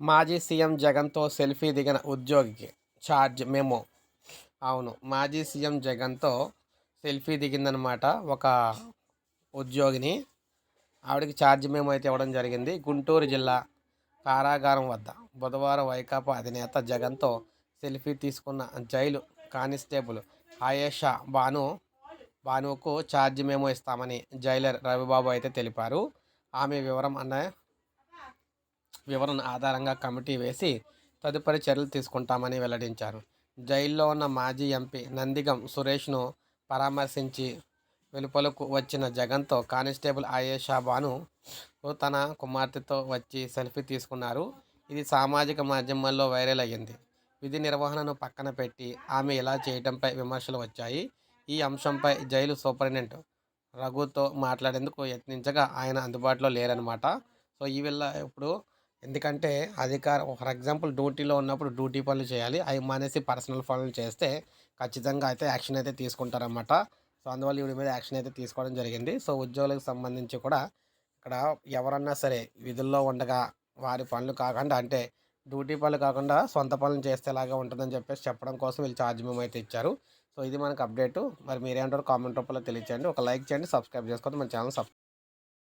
మాజీ సీఎం జగన్తో సెల్ఫీ దిగిన ఉద్యోగికి ఛార్జ్ మెమో. అవును మాజీ సీఎం జగన్తో సెల్ఫీ దిగిందనమాట ఒక ఉద్యోగిని. ఆవిడకి ఛార్జ్ మెమో అయితే ఇవ్వడం జరిగింది. గుంటూరు జిల్లా కారాగారం వద్ద బుధవారం వైకాపా అధినేత జగన్తో సెల్ఫీ తీసుకున్న జైలు కానిస్టేబుల్ ఆయేషా బాను బానుకు ఛార్జ్ మెమో ఇస్తామని జైలర్ రవిబాబు అయితే తెలిపారు. ఆమె వివరం అన్న వివరణ ఆధారంగా కమిటీ వేసి తదుపరి చర్యలు తీసుకుంటామని వెల్లడించారు. జైల్లో ఉన్న మాజీ ఎంపీ నందిగం సురేష్ను పరామర్శించి వెలుపలకు వచ్చిన జగన్తో కానిస్టేబుల్ ఆయేషా బాను తన కుమార్తెతో వచ్చి సెల్ఫీ తీసుకున్నారు. ఇది సామాజిక మాధ్యమాల్లో వైరల్ అయ్యింది. విధి నిర్వహణను పక్కన పెట్టి ఆమె ఇలా చేయడంపై విమర్శలు వచ్చాయి. ఈ అంశంపై జైలు సూపరింటెండెంట్ రఘుతో మాట్లాడేందుకు యత్నించగా ఆయన అందుబాటులో లేరనమాట సో ఈ వల్ల ఇప్పుడు ఎందుకంటే అధికారం ఫర్ ఎగ్జాంపుల్ డ్యూటీలో ఉన్నప్పుడు డ్యూటీ పనులు చేయాలి. అవి మానేసి పర్సనల్ పనులు చేస్తే ఖచ్చితంగా అయితే యాక్షన్ అయితే తీసుకుంటారన్నమాట. సో అందువల్ల వీడి మీద యాక్షన్ అయితే తీసుకోవడం జరిగింది. సో ఉద్యోగులకు సంబంధించి కూడా ఇక్కడ ఎవరన్నా సరే విధుల్లో ఉండగా వారి పనులు కాకుండా అంటే డ్యూటీ పనులు కాకుండా సొంత పనులు చేస్తేలాగా ఉంటుందని చెప్పేసి చెప్పడం కోసం వీళ్ళు ఛార్జ్ మేము అయితే ఇచ్చారు. సో ఇది మనకు అప్డేట్ మరి మీరేంటారు కామెంట్ రూపంలో తెలియచేయండి. ఒక లైక్ చేయండి సబ్స్క్రైబ్ చేసుకోండి. మన ఛానల్ సబ్స్క్రైబ్